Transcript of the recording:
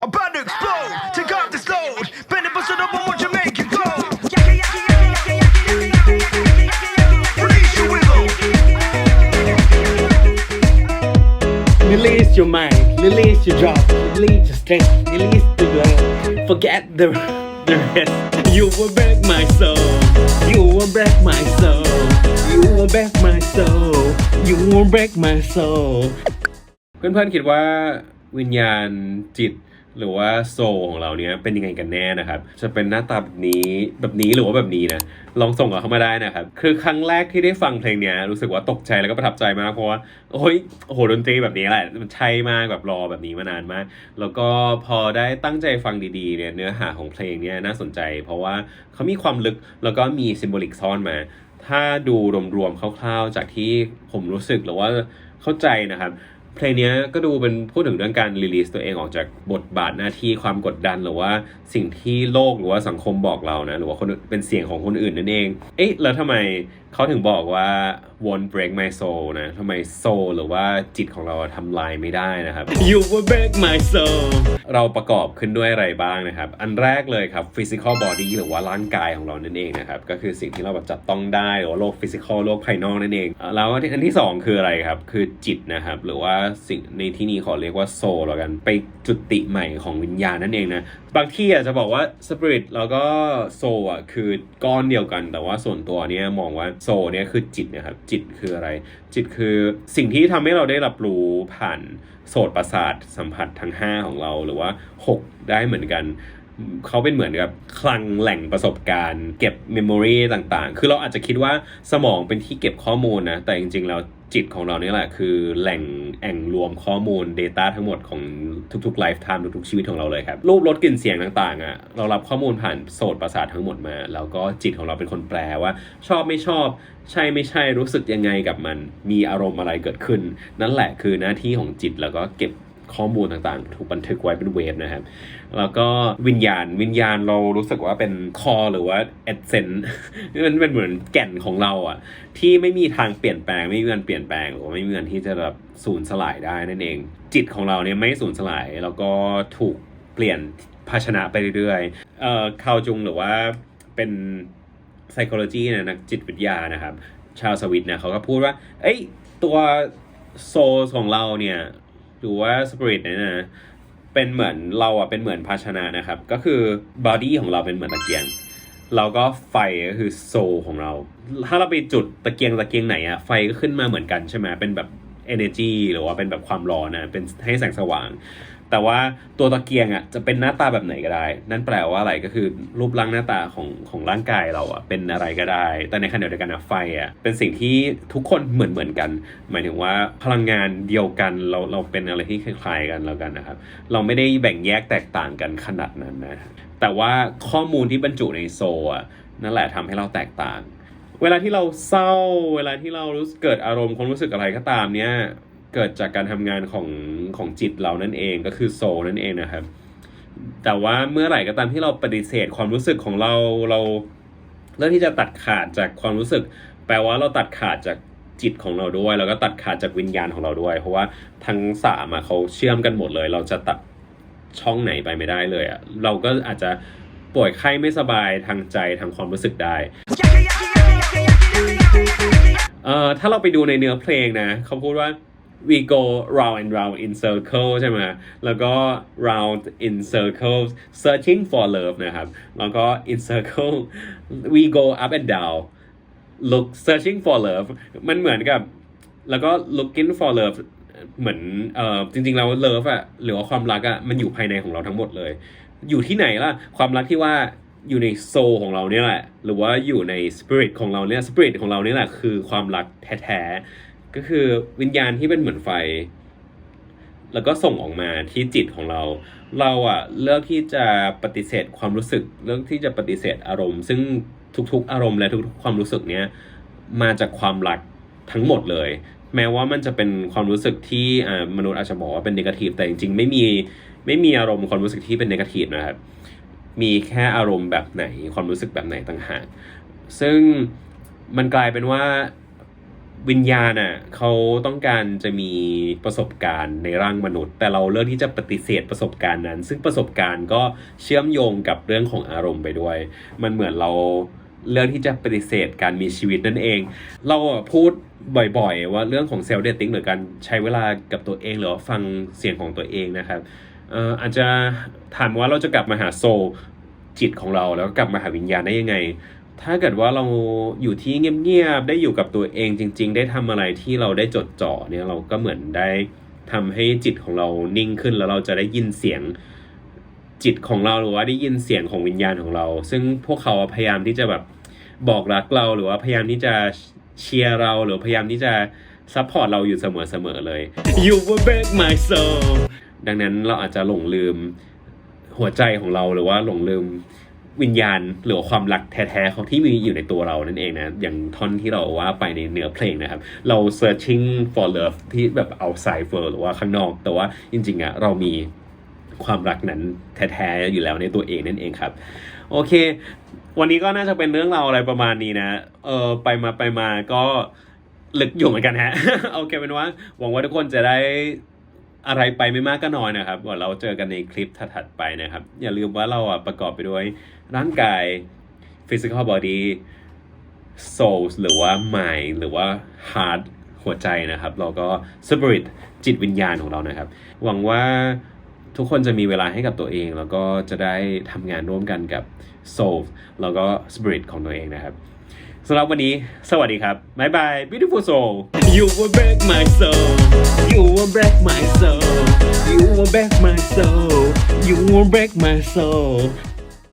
About to explode, take off this load. Bend it, bust it up, I want you make it go. Release your wiggle. Release your mind, release your job, release your strength, release the love. Forget the, the rest. You will break my soul. You will break my soul. You will break my soul. You will break my soul. เพื่อนๆคิดว่าวิญญาณจิต หรือว่าโซลของเราเนี้ยเป็นยังไงกันแน่นะครับ จะเป็นหน้าตาแบบนี้แบบนี้หรือว่าแบบนี้นะลองส่งกันเข้ามาได้นะครับ คือครั้งแรกที่ได้ฟังเพลงเนี้ยรู้สึกว่าตกใจแล้วก็ประทับใจมากเพราะว่าโอ้ยโอ้โหดนตรีแบบนี้แหละมันใช่มากแบบรอแบบนี้มานานมาก แล้วก็พอได้ตั้งใจฟังดีๆเนี่ยเนื้อหาของเพลงเนี้ยน่าสนใจ เพราะว่าเขามีความลึกแล้วก็มีซิมโบลิกซ่อนมา ถ้าดูรวมๆคร่าวๆจากที่ผมรู้สึกหรือว่าเข้าใจนะครับ เพลงเนี้ยก็ดูเป็นพูดถึงเรื่องการรีลีสตัวเองออกจากบทบาทหน้าที่ความกดดันหรือว่าสิ่งที่โลกหรือว่าสังคมบอกเรานะ หรือว่าคนเป็นเสียงของคนอื่นนั่นเอง เอ๊ะ แล้วทำไมเขาถึงบอกว่า won't break my soul นะทำไม soul หรือว่าจิตของเราทำลายไม่ได้นะครับ you will break my soul เราประกอบขึ้นด้วยอะไรบ้างนะครับ อันแรกเลยครับ physical body หรือว่าร่างกายของเรานั่นเองนะครับ ก็คือสิ่งที่เราแบบจับต้องได้หรือว่าโลก physical โลกภายนอกนั่นเองอ่าแล้วอันที่สองคืออะไรครับ คือจิตนะครับ หรือว่าสิ่งในที่นี้ขอเรียกว่า soul แล้วกัน ไปจุติใหม่ของวิญญาณนั่นเองนะบางที่อาจจะบอกว่า spirit แล้วก็ soul อะคือก้อนเดียวกัน แต่ว่าส่วนตัวเนี้ยมองว่า soul เนี่ยคือจิตนะครับจิตคืออะไร จิตคือสิ่งที่ทำให้เราได้รับรู้ผ่านโสตประสาทสัมผัสทั้ง 5 ของเราหรือว่า 6 ได้เหมือนกัน เขาเป็นเหมือนกับคลังแหล่งประสบการณ์ เก็บเมมโมรีต่างๆ คือเราอาจจะคิดว่าสมองเป็นที่เก็บข้อมูลนะ แต่จริงๆแล้วจิตของเราเนี่ยแหละ คือแหล่งแอ่งรวมข้อมูล Data ทั้งหมดของทุกๆไลฟ์ไทม์ทุกๆชีวิตของเราเลยครับ รูปรสกลิ่นเสียงต่างๆอะเรารับข้อมูลผ่านโสตประสาททั้งหมดมา แล้วก็จิตของเราเป็นคนแปลว่า ชอบไม่ชอบ ใช่ไม่ใช่รู้สึกยังไงกับมัน มีอารมณ์อะไรเกิดขึ้น นั่นแหละคือหน้าที่ของจิตแล้วก็เก็บ ข้อมูลต่างๆ ถูกบันทึกไว้เป็นเวฟนะครับ แล้วก็วิญญาณวิญญาณเรารู้สึกว่าเป็นคอหรือว่าเอเซนมันเป็นเหมือนแก่นของเราอะที่ไม่มีทางเปลี่ยนแปลงไม่มีวันเปลี่ยนแปลงหรือว่าไม่มีวันที่จะแบบสูญสลายได้นั่นเอง จิตของเราเนี่ยไม่สูญสลาย แล้วก็ถูกเปลี่ยนภาชนะไปเรื่อยๆเอ่อคาวจุงหรือว่าเป็น psychology นะนักจิตวิทยานะครับ ชาวสวิตเนี่ยเขาก็พูดว่า เอ้ยตัวโซลของเราเนี่ย หรือว่าสปิริตเนี่ยนะเป็นเหมือนเราอะเป็นเหมือนภาชนะนะครับ ก็คือบอดี้ของเราเป็นเหมือนตะเกียงเราก็ไฟก็คือโซลของเรา ถ้าเราไปจุดตะเกียงตะเกียงไหนอะไฟก็ขึ้นมาเหมือนกันใช่ไหมเป็นแบบ energy หรือว่าเป็นแบบความร้อนนะเป็นให้แสงสว่าง แต่ว่าตัวตะเกียงอะจะเป็นหน้าตาแบบไหนก็ได้ นั่นแปลว่าอะไรก็คือรูปร่างหน้าตาของของร่างกายเราอะเป็นอะไรก็ได้ แต่ในขณะเดียวกันอะไฟอะเป็นสิ่งที่ทุกคนเหมือนเหมือนกัน หมายถึงว่าพลังงานเดียวกันเราเราเป็นอะไรที่คล้ายๆกันแล้วกันนะครับ เราไม่ได้แบ่งแยกแตกต่างกันขนาดนั้นนะแต่ว่าข้อมูลที่บรรจุในโซอะนั่นแหละทำให้เราแตกต่าง เวลาที่เราเศร้า เวลาที่เรารู้สึกเกิดอารมณ์ความรู้สึกอะไรก็ตามเนี่ย เกิดจากการทำงานของของจิตเรานั่นเองก็คือโซนั่นเองนะครับ แต่ว่าเมื่อไหร่ก็ตามที่เราปฏิเสธความรู้สึกของเราเราเลือกที่จะตัดขาดจากความรู้สึก แปลว่าเราตัดขาดจากจิตของเราด้วย แล้วก็ตัดขาดจากวิญญาณของเราด้วย เพราะว่าทั้งสามอะเขาเชื่อมกันหมดเลย เราจะตัดช่องไหนไปไม่ได้เลยอะเราก็อาจจะป่วยไข้ไม่สบายทางใจทางความรู้สึกได้เอ่อถ้าเราไปดูในเนื้อเพลงนะเขาพูดว่า we go round and round in circle ใช่ไหมแล้วก็ round in circles searching for love นะครับ แล้วก็ in circle we go up and down look searching for love มันเหมือนกับ แล้วก็ looking for love เหมือนเอ่อจริงๆแล้ว love อะหรือว่าความรักอะมันอยู่ภายในของเราทั้งหมดเลย อยู่ที่ไหนล่ะ ความรักที่ว่าอยู่ในโซของเราเนี่ยแหละ หรือว่าอยู่ในสปิริตของเราเนี่ยสปิริตของเราเนี่ยแหละคือความรักแท้ๆ ก็คือวิญญาณที่เป็นเหมือนไฟ แล้วก็ส่งออกมาที่จิตของเรา เราอะเลือกที่จะปฏิเสธความรู้สึก เลือกที่จะปฏิเสธอารมณ์ ซึ่งทุกๆ อารมณ์และทุกๆ ความรู้สึกเนี้ยมาจากความรักทั้งหมดเลย แม้ว่ามันจะเป็นความรู้สึกที่อ่ามนุษย์อาจจะบอกว่าเป็นนกาทีฟแต่จริงๆ ไม่มีไม่มีอารมณ์ความรู้สึกที่เป็นนกาทีฟนะครับ มีแค่อารมณ์แบบไหนความรู้สึกแบบไหนต่างหาก ซึ่งมันกลายเป็นว่า วิญญาณอะเขาต้องการจะมีประสบการณ์ในร่างมนุษย์ แต่เราเลือกที่จะปฏิเสธประสบการณ์นั้น ซึ่งประสบการณ์ก็เชื่อมโยงกับเรื่องของอารมณ์ไปด้วย มันเหมือนเราเลือกที่จะปฏิเสธการมีชีวิตนั่นเอง เราพูดบ่อยๆ ว่าเรื่องของเซลล์เดตติ้งหรือการใช้เวลากับตัวเองหรือฟังเสียงของตัวเองนะครับอาจจะถามว่าเราจะกลับมาหาโซลจิตของเราแล้วกลับมาหาวิญญาณได้ยังไง ถ้าเกิดว่าเราอยู่ที่เงียบๆได้อยู่กับตัวเองจริง ๆ ได้ทำอะไรที่เราได้จดจ่อเนี่ยเราก็เหมือนได้ทำให้จิตของเรานิ่งขึ้นแล้วเราจะได้ยินเสียงจิตของเราหรือว่าได้ยินเสียงของวิญญาณของเรา ซึ่งพวกเขาพยายามที่จะแบบบอกรักเราหรือว่าพยายามที่จะเชียร์เราหรือพยายามที่จะซัพพอร์ตเราอยู่เสมอๆเลย You will break my soul ดังนั้นเราอาจจะหลงลืมหัวใจของเราหรือว่าหลงลืม วิญญาณหรือความรักแท้ๆของที่มีอยู่ในตัวเรานั่นเองนะ อย่างท่อนที่เราว่าไปในเนื้อเพลงนะครับ เรา searching for love ที่แบบ outside world หรือว่าข้างนอก แต่ว่าจริงๆอะเรามีความรักนั้นแท้ๆอยู่แล้วในตัวเองนั่นเองครับ โอเค วันนี้ก็น่าจะเป็นเรื่องราวอะไรประมาณนี้นะเออไปมาไปมาก็ลึกอยู่เหมือนกันฮะโอเคเป็นว่า หวังว่าทุกคนจะได้ อะไรไปไม่มากก็น้อยนะครับว่าเราเจอกันในคลิปถัดๆไปนะครับ อย่าลืมว่าเราอะประกอบไปด้วยร่างกาย physical body soul หรือว่า mind หรือว่า heart หัวใจนะครับแล้วก็ spirit จิตวิญญาณของเรานะครับ หวังว่า ทุกคนจะมีเวลาให้กับตัวเอง แล้วก็จะได้ทำงานร่วมกันกับ soul แล้วก็ spirit ของตัวเองนะครับสำหรับวันนี้ สวัสดีครับ บ๊ายบาย beautiful soul You will break my soul You will break my soul You will break my soul You will break my soul